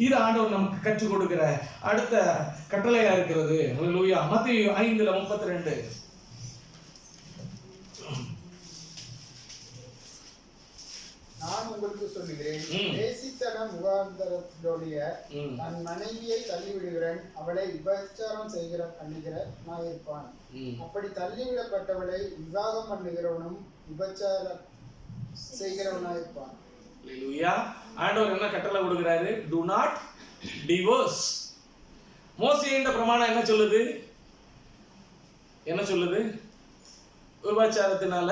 இது ஆண்டவர் நமக்கு கற்றுக் கொடுக்கிற அடுத்த கட்டளையா இருக்கிறது லூயா மத்திய ஐந்துல முப்பத்தி ரெண்டு நான் உங்களுக்கு சொல்லுகிறேன் ம். தேசித்தன முகாந்தரத்துடைய ம். தன் மனைவியை தள்ளிவிடுகிறேன் அவளை விபச்சாரம் செய்கிற பண்ணுகிற நான் இருப்பான். அப்படி தள்ளிவிடப்பட்டவளை விவாகம் பண்ணுகிறவனும் விபச்சாரம் செய்கிறவனா இருப்பான் Hallelujah. ஆண்டவர் என்ன கட்டளை கொடுக்கிறாரு? டு நாட் டிவோர்ஸ் மோசைன்ற பிரமாணம் என்ன சொல்லுது? என்ன சொல்லுது? விபச்சாரத்தினால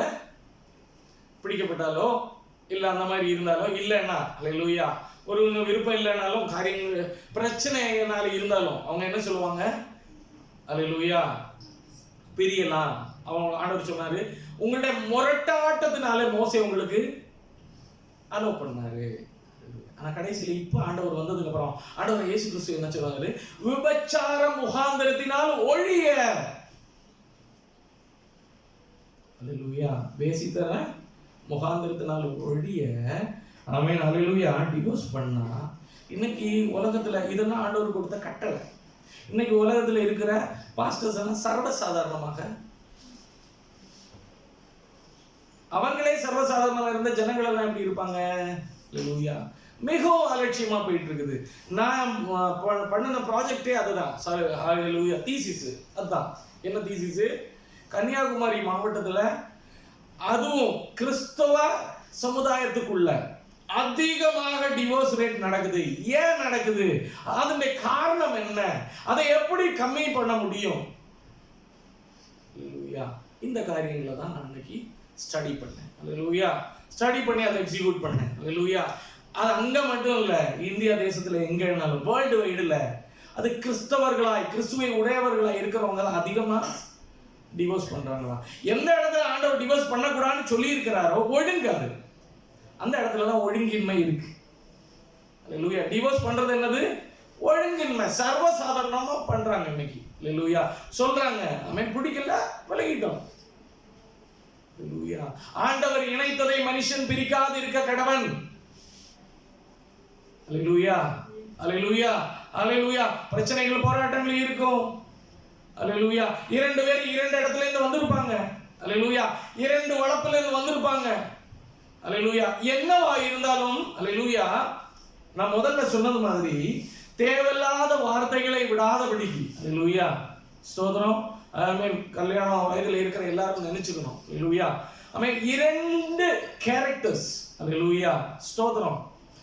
பிடிக்கப்பட்டாலோ இல்லை அந்த மாதிரி இருந்தாலோ இல்லைன்னா லூயா ஒரு விருப்பம் இல்லைனாலும் காரியங்கள் பிரச்சனைனால இருந்தாலும் அவங்க என்ன சொல்லுவாங்க? அல்ல லூயா பிரியலாம். அவங்க ஆண்டவர் சொன்னாரு உங்களுடைய முரட்டாட்டத்தினால மோசை உங்களுக்கு அலோவ் பண்ணாரு. ஆனா கடைசியில இப்போ ஆண்டவர் வந்ததுக்கு அப்புறம் ஆண்டவர் இயேசு கிறிஸ்து என்ன சொல்றாரு? விபச்சார முகாந்திரத்தினால் ஒழிய. அலுவயா பேசித்தர முகாந்திரத்தினால் ஒழிய. அவன் அலுவயா டிவோர்ஸ் பண்ணா. இன்னைக்கு உலகத்துல இதெல்லாம் ஆண்டவர் கொடுத்த கட்டளை. இன்னைக்கு உலகத்துல இருக்கிற பாஸ்டர்ஸ் எல்லாம் சர்வசாதாரணமாக அவங்களே சர்வசாதாரணமாக இருந்த ஜனங்கள் எல்லாம் எப்படி இருப்பாங்க? லூயா மிகவும் அலட்சியமாக போயிட்டு இருக்குது நான் ப- பண்ணின ப்ராஜெக்டே அதுதான். லூயா தீசிஸ் அதுதான். என்ன தீசிஸ் கன்னியாகுமரி மாவட்டத்தில் அதுவும் கிறிஸ்தவ சமுதாயத்துக்குள்ள அதிகமாக டிவோர்ஸ் ரேட் நடக்குது. ஏன் நடக்குது? அதனுடைய காரணம் என்ன? அதை எப்படி கம்மி பண்ண முடியும்? இந்த காரியங்களை தான் நான் இன்னைக்கு ஸ்டடி பண்ணேன் லூயா ஸ்டடி பண்ணி அதை எக்ஸிக்யூட் பண்ணேன் லூயா அது அங்கே மட்டும் இல்லை இந்தியா தேசத்தில் எங்கேனாலும் வேர்ல்டு வைடில் அது கிறிஸ்தவர்களாய் கிறிஸ்துவை உடையவர்களாய் இருக்கிறவங்க தான் அதிகமாக டிவோர்ஸ் பண்ணுறாங்களா எந்த இடத்துல ஆண்டவர் டிவோர்ஸ் பண்ணக்கூடாதுன்னு சொல்லியிருக்கிறாரோ ஒழுங்காது அந்த இடத்துல தான் ஒழுங்கின்மை இருக்கு. லூயா டிவோர்ஸ் பண்ணுறது என்னது? ஒழுங்கின்மை. சர்வசாதாரணமாக பண்ணுறாங்க இன்னைக்கு. லூயா சொல்கிறாங்க அவன் பிடிக்கல விலகிட்டோம். ஆண்டவர் இணைத்ததை மனுஷன் பிரிக்காது இருக்க கடவன் Hallelujah. Hallelujah. Hallelujah. பிரச்சனைகள் போராட்டங்கள் இருக்கும் Hallelujah. இரண்டு பேர் இரண்டு இடத்துல இருந்து வந்திருப்பாங்க Hallelujah. இரண்டு வளப்புல இருந்து வந்திருப்பாங்க Hallelujah. என்னவா இருந்தாலும் Hallelujah. நான் முதல்ல சொன்னது மாதிரி தேவையில்லாத வார்த்தைகளை விடாதபடிக்கு Hallelujah. ஸ்தோத்திரம் ஐ மீன் கல்யாணம் வயதில் இருக்கிற எல்லாரும் நினைச்சுக்கணும். லூயா ஐ மீன் இரண்டு கேரக்டர்ஸ் லூயா ஸ்தோத்திரம்.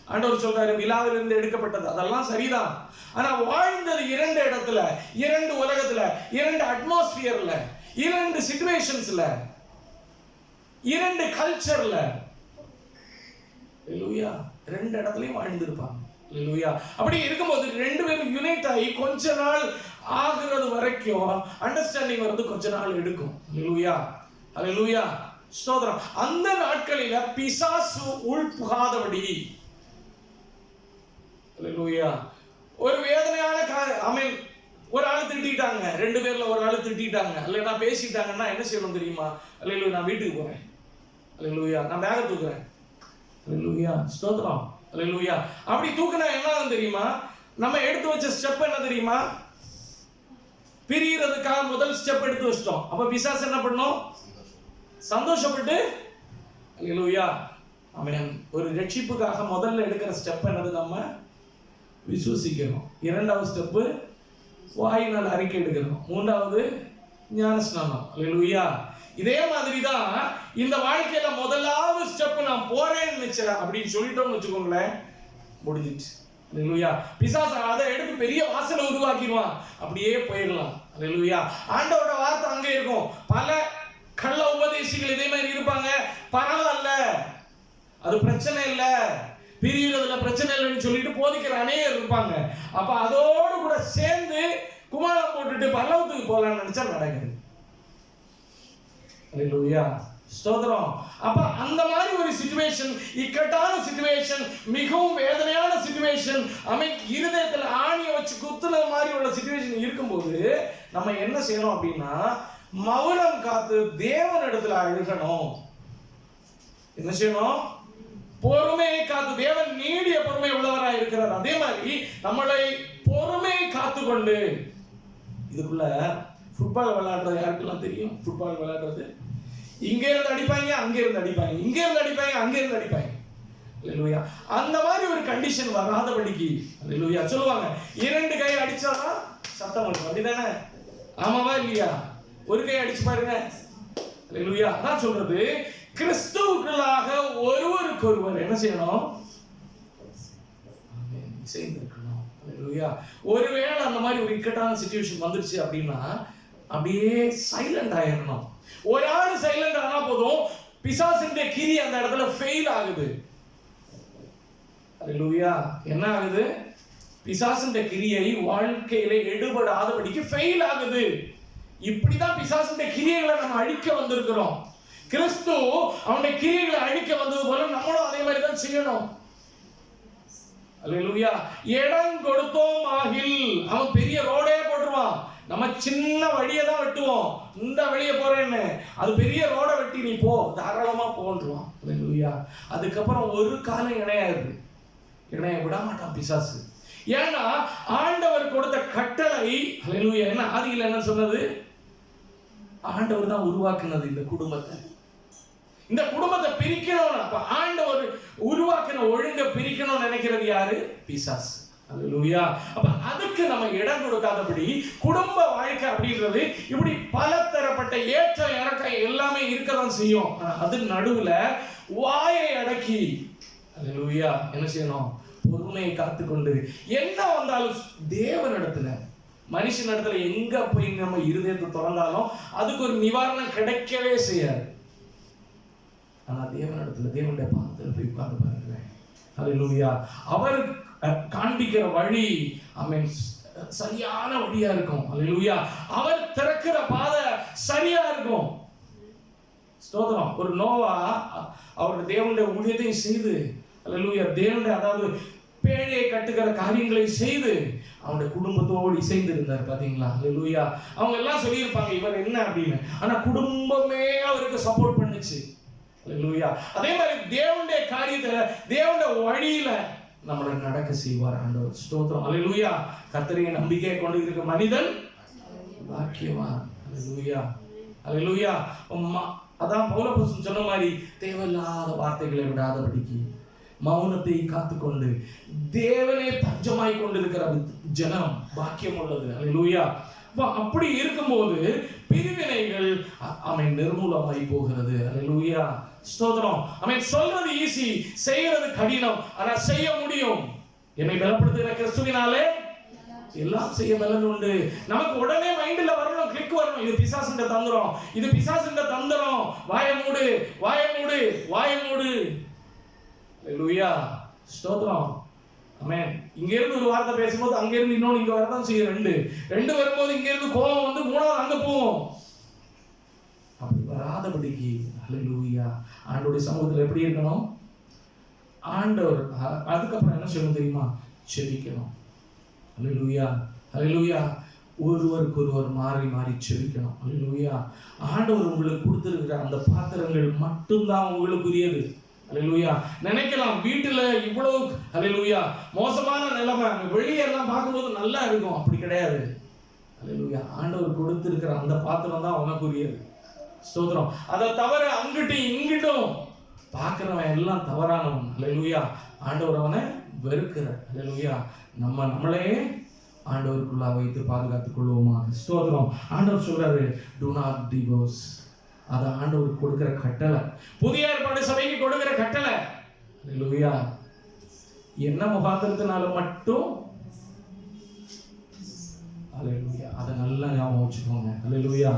ஆண்டவர் சொல்றாரு விழாவிலிருந்து எடுக்கப்பட்டது. அதெல்லாம் சரிதான். ஆனா வாழ்ந்தது இரண்டு இடத்துல இரண்டு உலகத்துல இரண்டு அட்மாஸ்பியர்ல இரண்டு சிச்சுவேஷன்ஸ்ல இரண்டு கல்ச்சர்ல லூயா ரெண்டு இடத்துலயும் வாழ்ந்திருப்பாங்க லூயா அப்படி இருக்கும்போது ரெண்டு பேரும் யுனைட் ஆகி கொஞ்ச நாள் ஆகுறது வரைக்கும் அண்டர்ஸ்டாண்டிங் வர்றது கொஞ்ச நாள் எடுக்கும். லூயா அது லூயா ஸ்தோத்திரம். அந்த நாட்களில பிசாசு உள் புகாதபடி லூயா ஒரு வேதனையான ஐ மீன் ஒரு ஆள் திட்டாங்க ரெண்டு பேர்ல ஒரு ஆள் திட்டாங்க இல்லைன்னா பேசிட்டாங்கன்னா என்ன செய்யணும் தெரியுமா? அல்ல நான் வீட்டுக்கு போறேன். அல்ல நான் பேக தூக்குறேன். அல்லேலூயா ஸ்தோத்திரம். அல்லேலூயா அப்படி தூக்குனா என்ன தெரியுமா? நம்ம எடுத்து வச்ச ஸ்டெப் என்ன தெரியுமா? பிரியறதுக்காக முதல் ஸ்டெப் எடுத்து வச்சிட்டோம். அப்ப பிசாஸ் என்ன பண்ணும் சந்தோஷப்பட்டு அல்லேலூயா அவன் ஒரு ரட்சிப்புக்காக முதல்ல எடுக்கிற ஸ்டெப் என்னது நம்ம? விசுவசிக்கணும். இரண்டாவது ஸ்டெப்பு வாயினால் அறிக்கை எடுக்கணும். மூன்றாவது ஞானஸ்நானம். அல்லேலூயா இதே மாதிரி தான் இந்த வாழ்க்கையில முதலாவது ஸ்டெப் நான் போறேன்னு நினைச்சேன். அப்படின்னு சொல்லிட்டோம்னு வச்சுக்கோங்களேன் முடிஞ்சிச்சு அல்லேலூயா பிசாச அதை எடுத்து பெரிய வாசலை உருவாக்கிடுவான். அப்படியே போயிடலாம். அல்லேலூயா ஆண்டோட வார்த்தை அங்கே இருக்கும். பல கள்ள உபதேசிகள் இதே மாதிரி இருப்பாங்க. பரவாயில்ல அது பிரச்சனை இல்லை. பிரிகிறதுல பிரச்சனை இல்லைன்னு சொல்லிட்டு போதிக்கிற அநேகர் இருப்பாங்க. அப்ப அதோடு கூட சேர்ந்து குமாரம் போட்டுட்டு பல்லவத்துக்கு போகலான்னு நினைச்சா நடக்குது. அல்லேலூயா ஸ்தோத்திரம். அப்ப அந்த மாதிரி ஒரு சிச்சுவேஷன் இக்கட்டான சிச்சுவேஷன் மிகவும் வேதனையான சிச்சுவேஷன் அமை இருதயத்தில் ஆணியை வச்சு குத்துன மாதிரி உள்ள சிச்சுவேஷன் இருக்கும்போது நம்ம என்ன செய்யணும் அப்படின்னா மௌனம் காத்து தேவனிடத்துல அழுகணும். என்ன செய்யணும்? பொறுமையை காத்து தேவன் நீடிய பொறுமை உள்ளவராக இருக்கிறார். அதே மாதிரி நம்மளை கொண்டு. இதுக்குள்ள ஃபுட்பால் விளையாடுறது யாருக்கெல்லாம் தெரியும்? ஃபுட்பால் விளையாடுறது. இங்க இருந்து அடிப்பாங்க அங்க இருந்து அடிப்பாங்க. இங்க இருந்து அடிப்பாங்க அங்க இருந்து அடிப்பாங்க. இல்லையா அந்த மாதிரி ஒரு கண்டிஷன் வராதபடிக்கு இல்லையா சொல்லுவாங்க. இரண்டு கை அடிச்சாதான் சத்தம் வரும். அப்படிதானே? ஆமாவா இல்லையா? ஒரு கை அடிச்சு பாருங்க. இல்லையா அதான் சொல்றது. கிறிஸ்துவுக்குள்ளாக ஒருவருக்கு ஒருவர் என்ன செய்யணும்? சேர்ந்து இல்லையா? ஒருவேளை அந்த மாதிரி ஒரு இக்கட்டான சுச்சுவேஷன் வந்துருச்சு அப்படின்னா அப்படியே சைலண்ட் ஆயிடணும் ஒரு ஆள் சைலண்ட் ஆனா போதும் பிசாசின் கிரி அந்த இடத்துல ஃபெயில் ஆகுது. லூயா என்ன ஆகுது? பிசாசின் கிரியை வாழ்க்கையில எடுபடாதபடிக்கு ஃபெயில் ஆகுது. இப்படிதான் பிசாசின் கிரியைகளை நம்ம அழிக்க வந்திருக்கிறோம். கிறிஸ்து அவனுடைய கிரியைகளை அழிக்க வந்தது போல நம்மளும் அதே மாதிரி தான் செய்யணும். அல்லேலூயா இடம் கொடுத்தோம் ஆகில் அவன் பெரிய ரோடே போட்டுருவான். நம்ம சின்ன வழியை தான் வெட்டுவோம். இந்த வழியை போறேன்னு. அது பெரிய ரோடை வெட்டி நீ போ. தாராளமா போன்றுவான். அல்லேலூயா அதுக்கப்புறம் ஒரு காலம் இணையாது. இணைய விட மாட்டான் பிசாசு. ஏன்னா ஆண்டவர் கொடுத்த கட்டளை அல்லேலூயா என்ன ஆதியில் என்ன சொன்னது? ஆண்டவர் தான் உருவாக்குனது இந்த குடும்பத்தை. இந்த குடும்பத்தை பிரிக்கணும். அப்ப ஆண்டவர் பிரிக்கணும்னு யாரு? பிசாசு. அல்லேலூயா. அப்ப அதுக்கு நம்ம இடம் கொடுக்காதபடி குடும்ப வாழ்க்கை அப்படின்றது இப்படி பல தரப்பட்ட ஏற்ற இறக்கம் எல்லாமே இருக்கதான் செய்யும். அது நடுவுல வாயை அடக்கி அல்லேலூயா என்ன செய்யணும்? பொறுமையை காத்துக்கொண்டு என்ன வந்தாலும் தேவனிடத்துல மனுஷன் இடத்துல எங்க போய் நம்ம இருதயத்தை திறந்தாலும் அதுக்கு ஒரு நிவாரணம் கிடைக்கவே செய்யாது. ஆனா தேவனிடத்துல தேவனுடைய பாதத்தில் போய் உட்கார்ந்து பாருங்க. ஹalleluya. அவர் காண்பிக்கிற வழி அமீன் சரியான வழியா இருக்கும். ஹalleluya. அவர் திறக்கிற பாதை சரியா இருக்கும். ஸ்தோத்திரம். ஒரு நோவா அவருடைய தேவனுடைய ஊழியத்தையும் செய்து ஹalleluya தேவனுடைய அதாவது பேழையை கட்டுகிற காரியங்களை செய்து அவனுடைய குடும்பத்தோடு இசைந்து இருந்தார் பார்த்தீங்களா? ஹalleluya. அவங்க எல்லாம் சொல்லியிருப்பாங்க இவர் என்ன அப்படின்னு. ஆனா குடும்பமே அவருக்கு சப்போர்ட் பண்ணுச்சு. அதே மாதிரி தேவனுடைய காரியத்துல தேவனுடைய வழியில நம்மளை நடக்க செய்வார் ஆண்டவர். ஸ்தோத்திரம். ஹalleluya கர்த்தரை நம்பிக்கையை கொண்டு இருக்க மனிதன் பாக்கியவான். ஹalleluya ஹalleluya ம- அதான் பௌலபுசன் சொன்ன மாதிரி தேவையில்லாத வார்த்தைகளை விடாதபடிக்கு மௌனத்தை காத்துக்கொண்டு தேவனே தஞ்சமாய் கொண்டிருக்கிற ஜனம் பாக்கியம் உள்ளது. ஹalleluya அப்ப அப்படி இருக்கும்போது பிரிவினைகள் அ- அவன் நிர்மூலமாய் போகிறது. ஹalleluya. ஸ்தோத்திரம். அவன் சொல்றது ஈஸி செய்யறது கடினம். ஆனா செய்ய முடியும். என்னை பலப்படுத்துகிற கிறிஸ்துவினாலே எல்லாம் செய்ய பலன் உண்டு. நமக்கு உடனே மைண்ட்ல வரணும் கிளிக் வரணும். இது பிசாசுண்ட தந்திரம். இது பிசாசுண்ட தந்திரம். வாய மூடு வாய மூடு வாய மூடு. லூயா ஸ்தோத்திரம். இங்கிருந்து இங்க இருந்து ஒரு வார்த்தை பேசும்போது அங்க இருந்து இன்னொன்னு இங்க வரதான் செய்யும். ரெண்டு. ரெண்டு வரும்போது இங்க இருந்து கோபம் வந்து மூணாவது அங்க போவோம் அப்படி வராதபடிக்கு ஹalleluya ஆண்டோடைய சமூகத்துல எப்படி இருக்கணும்? ஆண்டவர் அதுக்கப்புறம் என்ன சொல்லணும் தெரியுமா? செவிக்கணும் ஹalleluya ஹalleluya ஒருவருக்கு ஒருவர் மாறி மாறி செவிக்கணும் ஹalleluya ஆண்டவர் உங்களுக்கு கொடுத்துருக்கிற அந்த பாத்திரங்கள் மட்டும்தான் உங்களுக்குரியது. அலையலூயா நினைக்கலாம் வீட்டுல இவ்வளவு அலையலூயா மோசமான நிலைமை வெளியே எல்லாம் பார்க்கும்போது நல்லா இருக்கும். அப்படி கிடையாது. அலையலூயா ஆண்டவர் கொடுத்துருக்கிற அந்த பாத்திரம் தான் உனக்குரியது. ஸ்தோத்திரம். அதை தவிர அங்கிட்டும் இங்கிட்டும் பார்க்குறவன் எல்லாம் தவறானவன். அலையலூயா ஆண்டவர் அவனை வெறுக்கிற அலையலூயா நம்ம நம்மளே ஆண்டவருக்குள்ளா வைத்து பாதுகாத்துக் கொள்வோமா? ஸ்தோத்திரம். ஆண்டவர் சொல்றாரு டு நாட் டிவோர்ஸ் அது ஆண்டவர் கொடுக்கிற கட்டளை. புதிய ஏற்பாடு சபைக்கு கொடுக்கிற கட்டளை. லூயா என்ன முகாந்திரத்தினால மட்டும்? அதை நல்லா ஞாபகம் வச்சுக்கோங்க. ஹalleluya